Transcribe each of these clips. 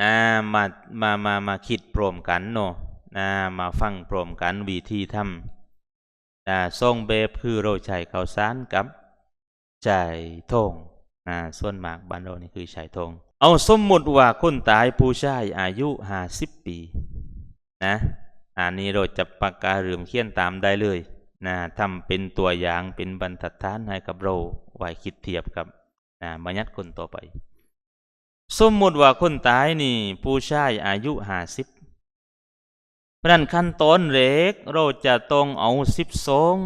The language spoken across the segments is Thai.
นะมามามามาคิดพร้อมกันเนาะนะมาฟังพร้อมกันวิธีทำนะทรงแบบคือเราใช้ข้าวสารกับใจทงนะส่วนมากบ้านเรานี่คือใช้ทงเอาสมมติว่าคนตายผู้ชายอายุห้าสิบปีนะอันนี้เราจะปากกาเรื่มเขียนตามได้เลยนะทำเป็นตัวอย่างเป็นบรรทัดฐานให้กับเราไว้คิดเทียบกับนะบัญญัติคนต่อไป สมมติว่าคนตายนี่ ผู้ชายอายุห้าสิบเพราะนั้นขั้นตอนเล็กเราจะต้องเอาสิบสอง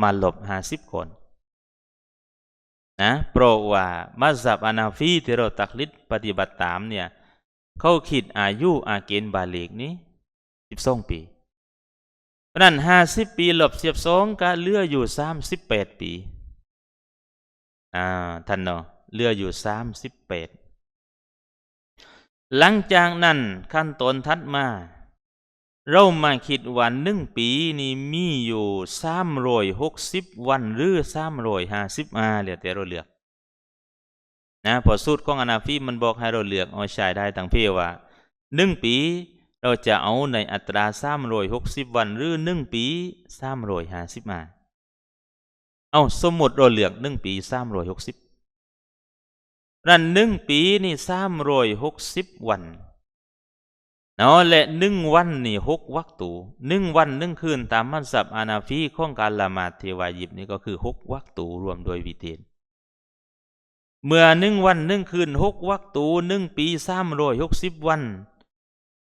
มาหลบห้าสิบคนนะเพราะว่ามัสยิดอนาฟีที่เราตักลิดปฏิบัติตามเนี่ยเขาคิดอายุอาเกณฑ์บาลีกนี้สิบสองปีเพราะนั้นห้าสิบปีหลบสิบสองก็เหลืออยู่สามสิบแปดปีอ่าท่านเนาะ เหลืออยู่สามสิบแปดหลังจากนั้นขั้นตอนทัดมา เรามาคิดวันหนึ่งปีนี่มีอยู่สามรอยหกสิบวันหรือสามรอยห้าสิบอาเหลือแต่เราเลือกนะพอสูตรของอนาฟีมันบอกให้เราเลือกเอาใช้ได้ทั้งเพียว่าหนึ่งปีเราจะเอาในอัตราสามรอยหกสิบวันหรือหนึ่งปีสามรอยห้าสิบอาเอาสมมติเราเลือกหนึ่งปีสามรอยหกสิบ นั่นหนึ่งปีนี่สามรอยหกสิบวันเนาะและหนึ่งวันนี่หกวักตูหนึ่งวันหนึ่งคืนตามมัสยิดอานาฟีของการละหมาดเทวายิบนี่ก็คือหกวักตูรวมโดยวิเทนเมื่อหนึ่งวันหนึ่งคืนหกวักตูหนึ่งปีสามรอยหกสิบวัน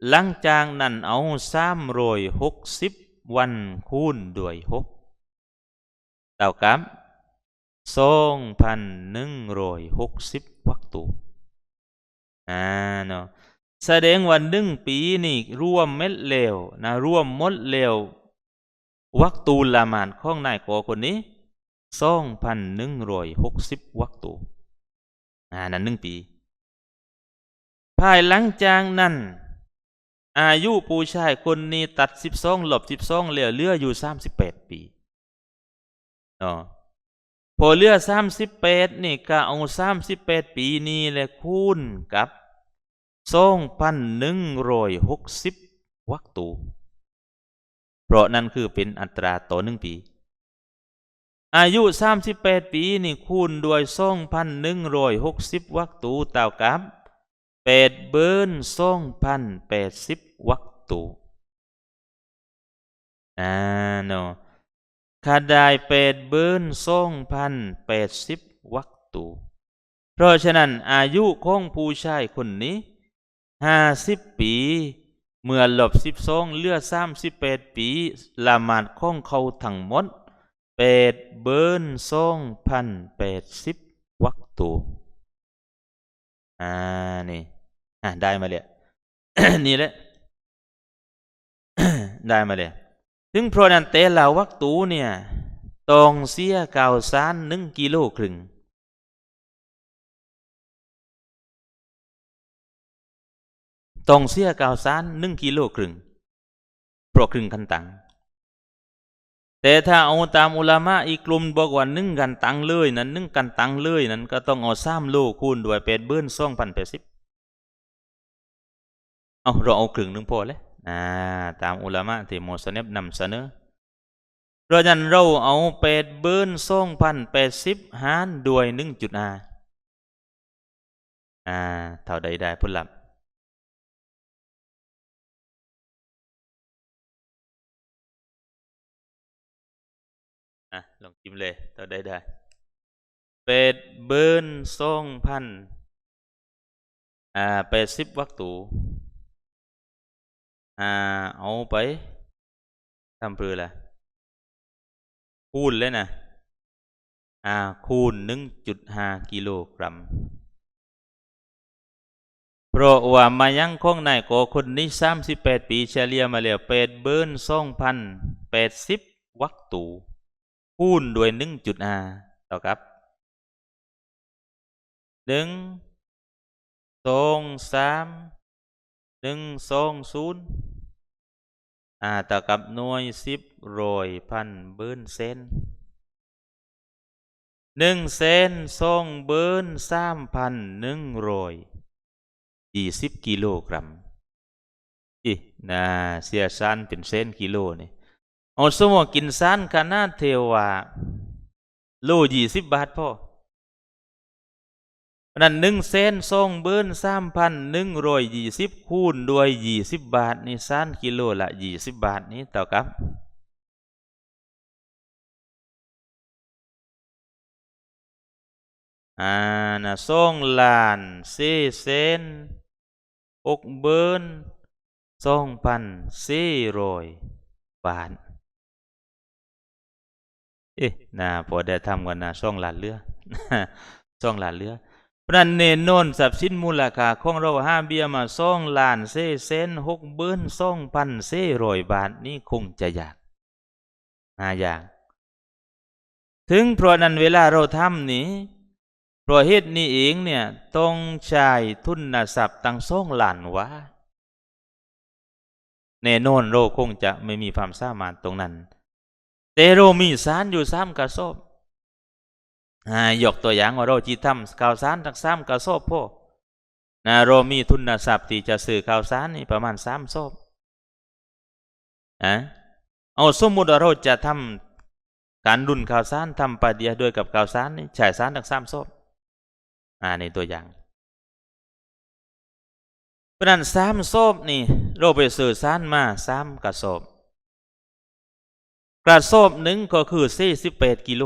หลังจากนั้นเอาสามรอยหกสิบวันคูณด้วยหกเท่ากับ สองพันหนึ่งร้อยหกสิบวักตูอ่าเนาะแสดงว่าหนึ่งปีนี่รวมเม็ดเลวนะรวมมดเลววักตูละมานข้องนายกอคนนี้สองพันหนึ่งร้อยหกสิบวักตูอ่านั่นหนึ่งปี ภายหลังจากนั้น อายุผู้ชายคนนี้ตัดสิบสองหลบสิบสองเหลือเหลืออยู่สามสิบแปดปีเนาะ พอเลือสามสิบแปดนี่ก็เอาสามสิบแปดปีนี้แหละคูณกับสองพันหนึ่งร้อยหกสิบวักตูเพราะนั่นคือเป็นอัตราต่อหนึ่งปี อายุสามสิบแปดปีนี่คูณด้วยสองพันหนึ่งร้อยหกสิบวักตูเท่ากับแปดเบิร์นสองพันแปดสิบวักตูอ่าเนาะ ข้าได้แปดเบิร์นสองพันแปดสิบวักตู เพราะฉะนั้นอายุของผู้ชายคนนี้ห้าสิบปี เมื่อหลบสิบสองเลือดสามสิบแปดปีละหมาดของเขาทั้งหมดแปดเบิร์นสองพันแปดสิบวักตูอ่านี่อะได้มาเลยนี่แหละได้มาเลย ถึงเพราะนันเตลาวักตูเนี่ยตองเสียเก่าสานหนึ่งกิโลครึ่งตองเสียเก่าสานหนึ่งกิโลครึ่งโปรครึ่งคันตังแต่ถ้าเอาตามอุลามะอีกกลุ่มบอกว่าหนึ่งกันตังเลยนั้นหนึ่งกันตังเลยนั้นก็ต้องเอาสามโลคูณด้วยเป็ดเบิ้นสองพันแปดสิบเอาเราเอาครึ่งหนึ่งพอเลย อ่าตามอุลามะที่โมสเนบนำเสนอเพราะฉะนั้นเราเอาเป็ดเบิ้นสองพันแปดสิบหารด้วยหนึ่งจุดห้าอ่าเท่าใดได้ผลลัพธ์อะลองจิ้มเลยเท่าใดได้เป็ดเบิ้นสองพันอ่าแปดสิบวักตู อ่าเอาไปทำเพื่ออะไรคูณเลยนะอ่าคูณหนึ่งจุดห้ากิโลกรัมเพราะว่ามายังคงนายกคนนี้สามสิบแปดปีเฉลี่ยมาแล้วเป็ดเบิร์นสองพันแปดสิบวักตูคูณด้วยหนึ่งจุดห้าเท่ากับหนึ่งสองสาม หนึ่งสองศูนย์อ่าเท่กับหน่วยสิบร้อยพันเบิร์นเซนหนึ่งเซนสองเบิร์นสามพันหนึ่งร้อยยี่สิบกิโลกรัมอีนะเสียซานเป็นเส้นกิโลนี่เอาสมมติกินซานขนาดเทวาโลยี่สิบบาทพ่อ นั้นหนึ่งเส้นสองเบิ้นสามพันหนึ่งร้อยยี่สิบคูณด้วยยี่สิบบาทนี่ซานกิโลละยี่สิบบาทนี่เท่ากับอ่านะส่งล้านสี่เซนหกเบินสองพันสี่ร้อยบาทเอ๊ะนะพอได้ทำกันนะส่องล้านเรือส่องล้านเรือ พระนั้นเนนโนนทรัพย์สินมูลค่าของเราห้าเบียมาส่องล้านเซเซนหกเบินสองพันสี่ร้อยบาทนี่คงจะยากน่ายาก ถึงเพราะนั้นเวลาเราทำนี้เพราะเหตุนี้เองเนี่ยต้องใช้ทุนทรัพย์ตั้งสองล้านวะแน่นอนเราคงจะไม่มีความสามารถตรงนั้น แต่เรามีสารอยู่สามกระสอบ ยกตัวอย่างว่าเราจีทำข่าวสารทั้งสามกระสอบพ่อนะเรามีทุนทรัพย์ที่จะซื้อข่าวสารนี่ประมาณสามสอบอะเอาสมมุติว่าเราจะทำการดุนข่าวสารทำปฏิเดียด้วยกับข่าวสารนี่ใช้สารทั้งสามสอบอ่าในตัวอย่างเพราะนั้นสามศพนี่เราไปสื่อสารมาสามกระสอบกระสอบหนึ่งก็คือสี่สิบแปดกิโล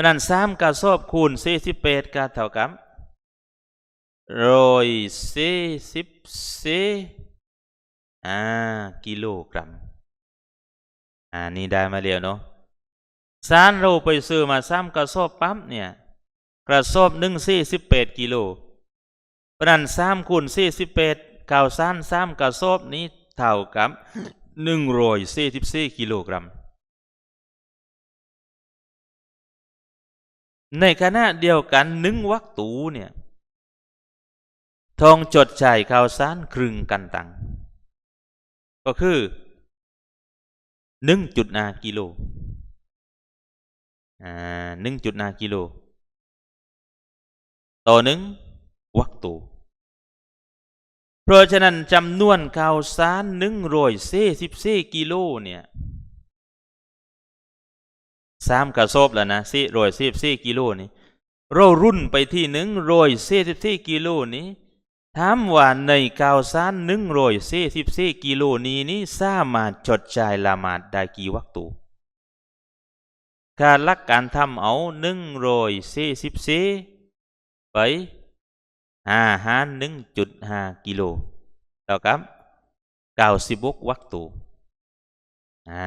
ราะนั้นสามกระสอบคูณสี่สิบแปดก็เท่ากับร้อยสี่สิบสี่อ่ากิโลกรัมอ่านี่ได้มาเรียวเนาะสารเราไปซื้อมาซ้ำกระสอบปั๊มเนี่ยกระสอบหนึ่งสี่สิบแปดกิโลเพราะนั้นสามคูณสี่สิบแปดข่าวสารสามกระสอบนี้เท่ากับหนึ่งร้อยสี่สิบสี่กิโลกรัม ในขณะเดียวกันนึ่งวักตูเนี่ยทองจดจ่ายข่าวสารครึ่งกันตัง ก็คือหนึ่งจุดนากิโลอ่าหนึ่งจุดนากิโล ต่อหนึ่งวักตูเพราะฉะนั้นจำนวนข่าวสารหนึ่งร้อยเซสิบเซกิโลเนี่ย สามกระสอบแล้วนะสี่ร้อยซสิบเซกิโลนี่เรารุ่นไปที่หนึ่งร้อยเซสิบเซกิโลนี้ถามว่าในข่าวสารหนึ่งร้อยเซสิบเซกิโลนี้นี้สามารถจดจ่ายละหมาดได้กี่วักตูการลักการทำเอาหนึ่งร้อยสี่สิบสี่ไปห้าหารหนึ่งจุดห้ากิโลเท่ากับเก้าสิบกวักตูอ่า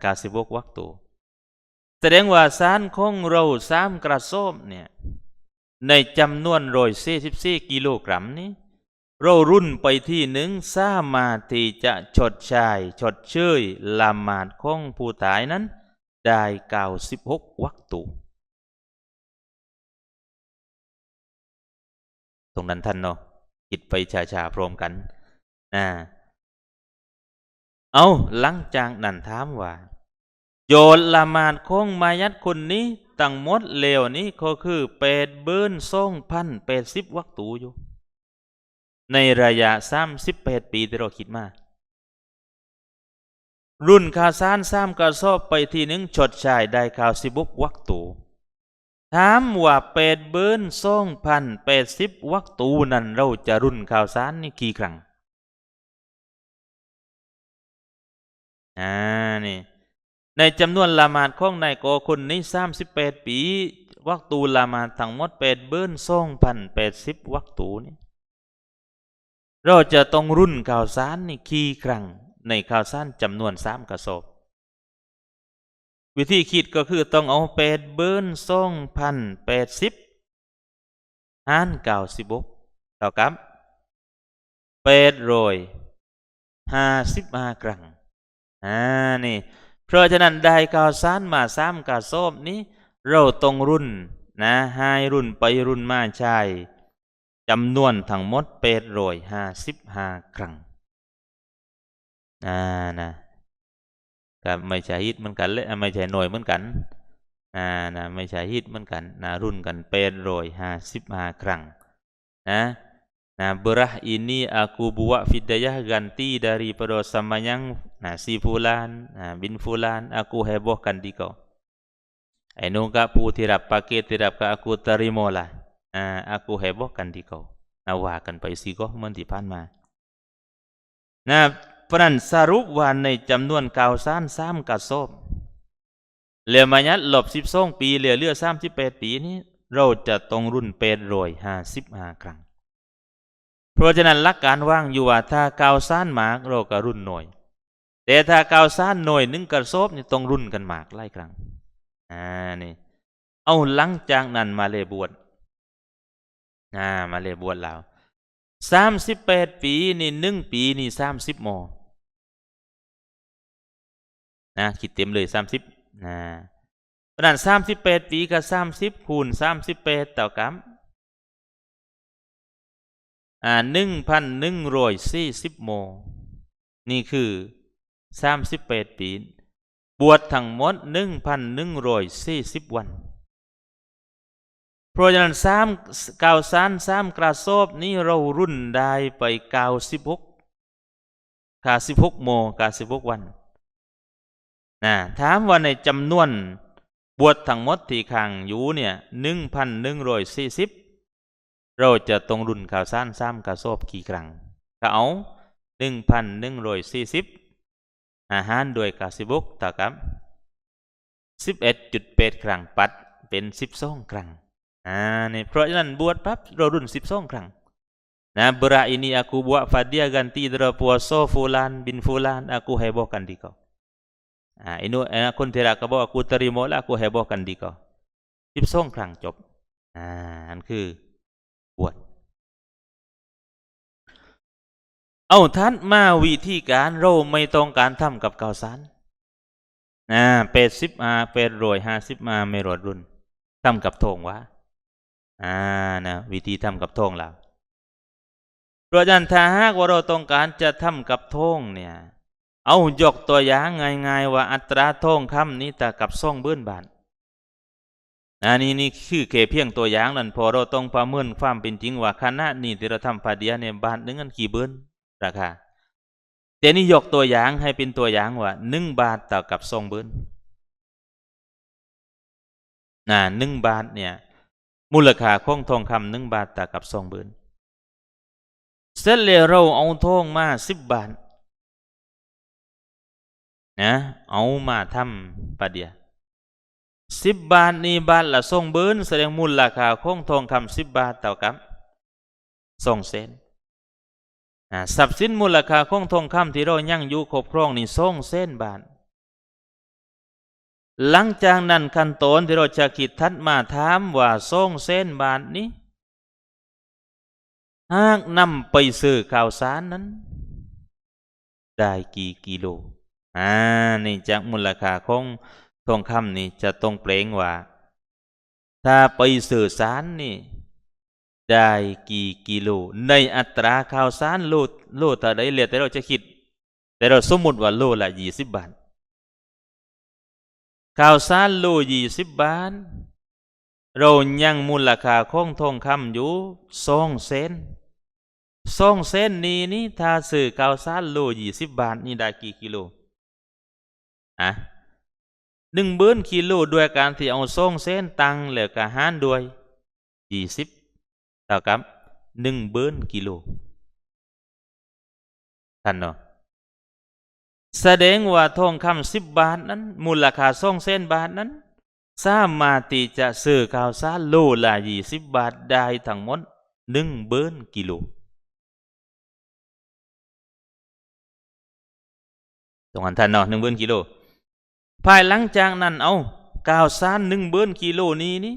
เก้าสิบกวักตู แสดงว่าสารของเราสามกระสอบเนี่ยในจำนวนร้อยสี่สิบสี่กิโลกรัมนี้ เรารุ่นไปที่หนึ่งสามารถที่จะชดใช้ชดเชยละหมาดของผู้ตายนั้น ได้เก้าสิบหกวักตูตรงนั้นท่านเนาะคิดไปชาๆพร้อมกันนะเอาหลังจากนั้นถามว่า โยนละมาดของมายัดคนนี้ตั้งมดเลวนี้ก็คือเปดเบิร์นส่งพันเปดสิบวักตูอยู่ ในระยะสามสิบแปดปีที่เราคิดมา รุ่นคาซานสามกระสอบไปทีหนึ่งชดใช้ได้ข่าวสิบุกวักตูถามว่าเปดเบิร์นส่งพันเปดสิบวักตูนั้นเราจะรุ่นข่าวสารนี่กี่ครั้งอ่านี่ ในจำนวนละหมาดของนายโกคนนี้สามสิบแปดปี วักตูละหมาดทั้งหมดเปดเบิร์นส่งพันแปดสิบวักตูนี่เราจะต้องรุ่นข่าวสารนี่กี่ครั้งในข่าวสารจำนวนสามกระสอบวิธีคิดก็คือต้องเอาแปดเบิร์นส่งพันแปดสิบหารเก้าสิบกเท่ากับแปดร้อยห้าสิบห้าครั้งอ่านี่ เพราะฉะนั้นได้ข่าวสารมาสามกระสอบนี้ เราต้องรุ่นนะให้รุ่นไปรุ่นมาใช่จำนวนทั้งหมดเป็ดรอยห้าสิบห้าครั้งอ่านะกับไม่ใช่ฮิตเหมือนกันเลยไม่ใช่หน่วยเหมือนกันอ่านะไม่ใช่ฮิตเหมือนกันนะรุ่นกันเป็ดรอยห้าสิบห้าครั้ง Nah, nah berah ini aku buat fidayah ganti daripada sembahyang nah si fulan, nah bin fulan aku hebohkan di kau. ไอ้นู้นก็ผู้ที่รับปาเกตที่รับก็ aku terima lah อ่า aku hebohkan di kau นะว่ากันไปสิก็เหมือนที่ผ่านมานะเพราะนั้นสรุปว่าในจำนวนเก่าซานสามกระสอบเหลือมายัดหลบสิบสองปีเหลือเหลือสามสิบแปดปีนี้ เราจะต้องรุ่นเป็ดรอยห้าสิบห้าครั้ง เพราะฉะนั้นหลักการว่างอยู่ว่าถ้าเกาซ่านหมากเราก็รุ่นหน่อยแต่ถ้าเกาซ่านหน่อยนึ่งกระสอบนี่ต้องรุ่นกันหมากหลายครั้งอ่านี่เอาหลังจากนั้นมาเลยบวชอ่ามาเลยบวชแล้วสามสิบแปดปีนี่หนึ่งปีนี่สามสิบโมนะคิดเต็มเลยสามสิบนะเพราะนั้นสามสิบแปดปีกับสามสิบคูณสามสิบแปดเท่ากับ อ่าหนึ่งพันหนึ่งร้อยสี่สิบโม นี่คือสามสิบแปดปี บวชทั้งหมดหนึ่งพันหนึ่งร้อยสี่สิบวันเพราะฉะนั้นสามเก้าสานสามกระสอบนี้เรารุ่นได้ไปเก้าสิบหกกาสิบหกโมกาสิบหกวันนะถามว่าในจำนวนบวชทั้งหมดที่ขังอยู่เนี่ยหนึ่งพันหนึ่งร้อยสี่สิบ เราจะต้องรุ่นข่าวสารสามกระสอบกี่ครั้งก็เอาหนึ่งพันหนึ่งร้อยสี่สิบอาหารด้วยกาสิบุกเท่ากับสิบเอ็ดจุดแปดครั้งปัดเป็นสิบสองครั้งอ่านี่เพราะฉะนั้นบวชปั๊บเรารุ่นสิบสองครั้งนะ berat ini aku buat fadia ganti dara puasa fulan bin fulan aku hebohkan di kau ah ini eh, aku tidak kau aku terima lah aku hebohkan di kau สิบสองครั้งจบ อ่านั่นคือ วชเอาท่านมาวิธีการเราไม่ต้องการทำกับเกาสารอ่าเป็ดสิบอาเป็ดรวยห้าสิบมาไม่รอดรุ่นทำกับทงวะอ่านะวิธีทำกับทงเราเพราะฉะนั้นถ้าหากว่าเราต้องการจะทำกับทงเนี่ยเอายกตัวอย่างง่ายๆว่าอัตราทงคำนี้แต่กับซ่องเบื้นบาท อันนี้นี่คือแค่เพียงตัวอย่างนั่นพอเราต้องประเมินความเป็นจริงว่าคณะนี้ที่เราทำพาเดียเนี่ยบาทหนึ่งกันกี่เบื้นราคาแต่นี่ยกตัวอย่างให้เป็นตัวอย่างว่าหนึ่งบาทต่อกับซ่องเบื้นนะหนึ่งบาทเนี่ยมูลค่าของทองคำหนึ่งบาทต่อกับซ่องเบื้นเสร็จแล้วเราเอาทองมาสิบบาทนะเอามาทำปะเดีย สิบบาทนี่บาทละส่งเบิ้นแสดงมูลราคาของทองคำสิบบาทเท่ากับสองเซนทรัพย์สินมูลค่าของทองคำที่เรายังอยู่ครอบครองนี่สองเส้นบาทหลังจากนั้นขั้นตอนที่เราจะคิดทัดมาถามว่าสองเส้นบาทนี้หากนำไปซื้อข่าวสารนั้น ได้กี่กิโลอ่านี่จากมูลค่าของ ทองคำนี่จะต้องเปล่งว่า ถ้าไปสื่อสารนี่ได้กี่กิโล ในอัตราข่าวสารโลโลแต่ใดเลือแต่เราจะคิด แต่เราสมมติว่าโลละยี่สิบบาทข่าวสารโลยี่สิบบาท เรายังมูลค่าของทองคำอยู่สองเซนสองเซนนี้นี่ถ้าซื้อข่าวสารโลยี่สิบบาท นี่ได้กี่กิโลอะ หนึ่งเบิ้นกิโลด้วยการที่เอาส่งเส้นตังเหลือกะหารด้วยยี่สิบเท่ากับหนึ่งเบิ้นกิโลท่านเนาะแสดงว่าทองคำสิบบาทนั้น มูลค่าส่งเส้นบาทนั้นสามารถที่จะซื้อข่าวสารโลละยี่สิบบาทได้ทั้งหมดหนึ่งเบิ้นกิโลตรงนั้นท่านเนาะหนึ่งเบิ้นกิโล ภายหลังจากนั้นเอาก้าวสารหนึ่งเบิ้นกิโลนี้นี่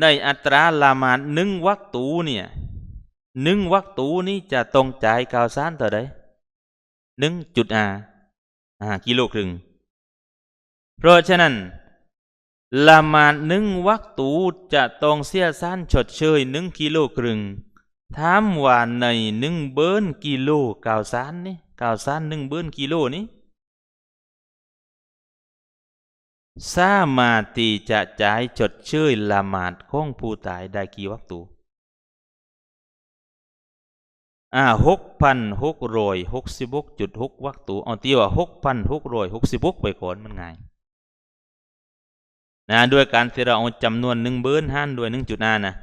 ในอัตราละมาดหนึ่งวักตูเนี่ยหนึ่งวักตูนี้จะต้องจ่ายก้าวสารเท่าใดหนึ่งจุดอาอ่ากิโลครึ่งเพราะฉะนั้นละมาดหนึ่งวักตูจะต้องเสียสารชดเชยหนึ่งกิโลครึ่งถามว่าในหนึ่งเบิ้นกิโลก้าวสารนี่ก้าวสารหนึ่งเบิ้นกิโลนี้ สามารถที่จะจ่ายจดชื่อละหมาดของผู้ตายได้กี่วัตถุอ่าหกพันหกร้อยหกสิบหกจุดหกวักตูเอาตีว่าหกพันหกร้อยหกสิบหกไปก่อนมันไงนะด้วยการที่เราเอาจำนวนหนึ่งเบิร์นห้านด้วยหนึ่งจุดห้านะ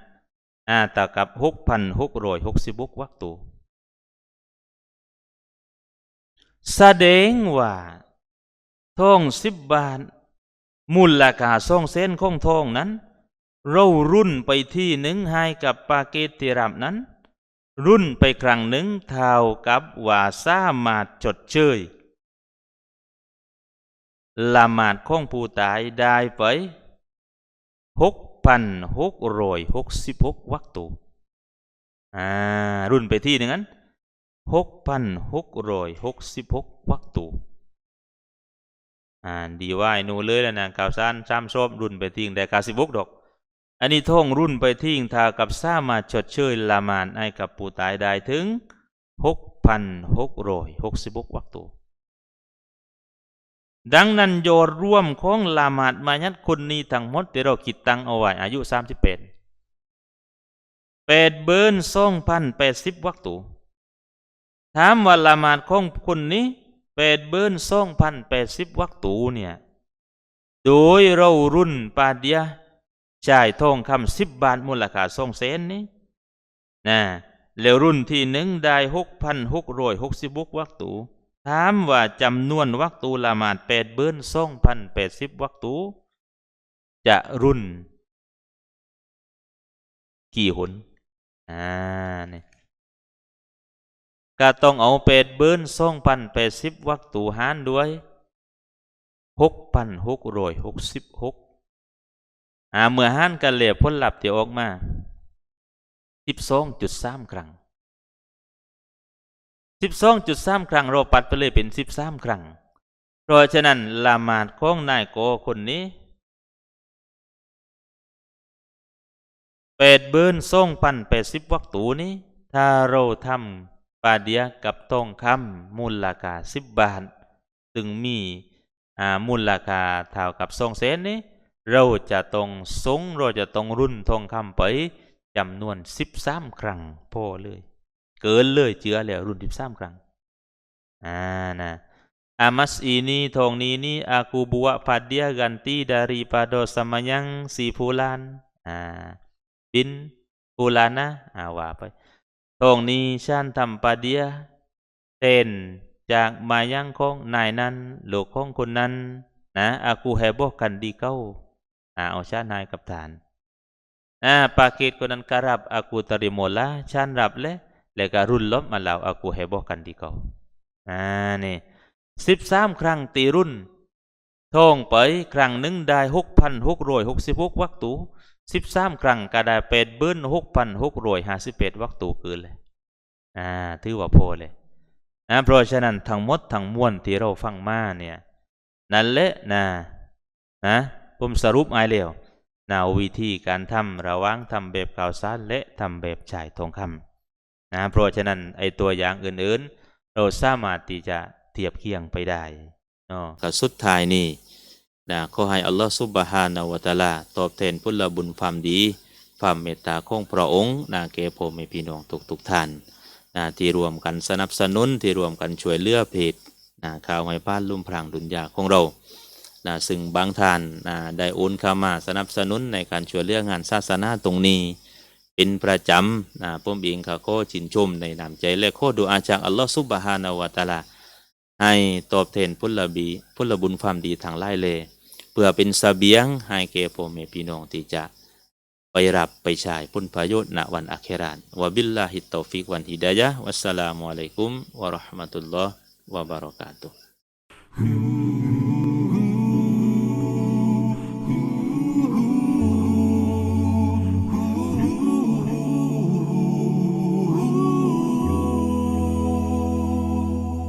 อ่าต่อกับหกพันหกร้อยหกสิบหกวักตูแสดงว่าท่องสิบบาท มูลค่าสองเส้นของทองนั้น เรารุ่นไปที่หนึ่งให้กับปาเกติรับนั้น รุ่นไปครั้งหนึ่งเท่ากับว่าสามารถจดเชยละหมาดของผู้ตายได้ไปหกพันหกร้อยหกสิบหกวักตูอ่ารุ่นไปที่หนึ่งนั้นหกพันหกร้อยหกสิบหกวักตู อ่าดีว่าหนูเลยแล้วนะข่าวสารซ้ำซบรุ่นไปทิ้งได้กาสิบหกดอก อันนี้ท่องรุ่นไปทิ้งทากับสามาชดเชยละมานให้กับผู้ตายได้ถึงหกพันหกร้อยหกสิบหกวักตูดังนั้นโยชน์ร่วมของละหมาดมายัดคนนี้ทั้งหมดที่เราคิดตังเอาไว้อายุสามสิบแปดแปดเบิร์นสองพันแปดสิบวักตูถามว่าละหมาดของคนนี้ แปดเบิร์นสองพันแปดสิบวักตูเนี่ย โดยเรารุ่นปาเดียจ่ายทองคำสิบบาทมูลค่าสองเซนนี้นะแล้วรุ่นที่หนึ่งได้หกพันหกร้อยหกสิบกวักตูถามว่าจำนวนวักตูละหมาดแปดเบิร์นสองพันแปดสิบวักตูจะรุ่น กี่หนอ่าเนี่ย ก็ต้องเอาเป็ดเบิร์นสองพันแปดสิบวักตูหารด้วยหกพันหกรอยหกสิบหกอ่าเมื่อหารกันเหลียผลลัพธ์ที่ออกมาสิบสองจุดสามครั้งสิบสองจุดสามครั้งเราปัดไปเลยเป็นสิบสามครั้งเพราะฉะนั้นละหมาดของนายโกคนนี้เป็ดเบิร์นสองพันแปดสิบวักตูนี้ถ้าเราทำาเดียกับทองคำมูลราคาสิบบาทซึ่งมีมูลราคาเท่ากับสองเซนนี้เราจะต้องสงเราจะต้องรุ่นทองคำไปจำนวนสิบสามครั้งพอเลย เกินเลยเจือแล้วรุ่นสิบสามครั้งอ่านะอามัสอีนี้ทองนี้นี่อากูบัวพัดเดียกันตีดารีปาโดสมัยังสีพูลานอ่าบินพูลานะอ่าว่าไป ทองนี้ฉันทำปาเดียเต้นจากมายังของนายนั้นโลกของคนนั้น นะอากูแฮบอกกันดีเก้าอ่าเอาชานายกับฐานอ่าปาเกตคนนั้นกรับอากูตริโมลาชันรับเลยแล้วก็รุ่นล้มมาแล้วอากูแฮบอกกันดีเก้าอ่านี่สิบสามครั้งตีรุ่นท่องไปครั้งหนึ่งได้หกพันหกร้อยหกสิบหกวักตู สิบสามครั้งก็ได้เป็ดเบิ้นหกพันหกร้อยห้าสิบเอ็ดวักตูคืนเลยอ่าถือว่าพอเลยนะเพราะฉะนั้นทั้งหมดทั้งมวลที่เราฟังมาเนี่ยนั่นแหละนะนะผมสรุปไอ้เร็วนาวิธีการทำระว่างทำแบบข่าวสารและทำแบบจ่ายทองคำนะเพราะฉะนั้นไอตัวอย่างอื่นๆ เราสามารถที่จะเทียบเคียงไปได้เนาะสุดท้ายนี่ นะขอให้อัลลอฮฺซุบฮานาวะตาลาตอบแทนพุทธบุญความดี ความเมตตาของพระองค์นะแก่พ่อแม่พี่น้องทุกๆท่านนะที่รวมกันสนับสนุนที่รวมกันช่วยเหลือเพจนะข่าวไม้พานลุ่มพรางดุนยาของเรานะซึ่งบางท่านนะได้โอนเข้ามาสนับสนุนในการช่วยเหลืองานศาสนาตรงนี้ เป็นประจำนะผมเองเขาก็ชินชมในนามใจและข้อดูอาจากอัลลอฮฺซุบฮานาวะตาลาให้ตอบแทนพุทธบีพุทธบุญความดีทางไล่เลย พื่อเป็นสเสบียงให้แก่พ่อแม่พี่น้องที่จะไปรับไปใช้พุนประโยชน์ณวันอัครานวะบิลลาฮิตตอฟิกวันฮิดายะวัสสลามุอะลัยกุมวะราะห์มะตุลลอฮ์วะบารอกาตุฮ์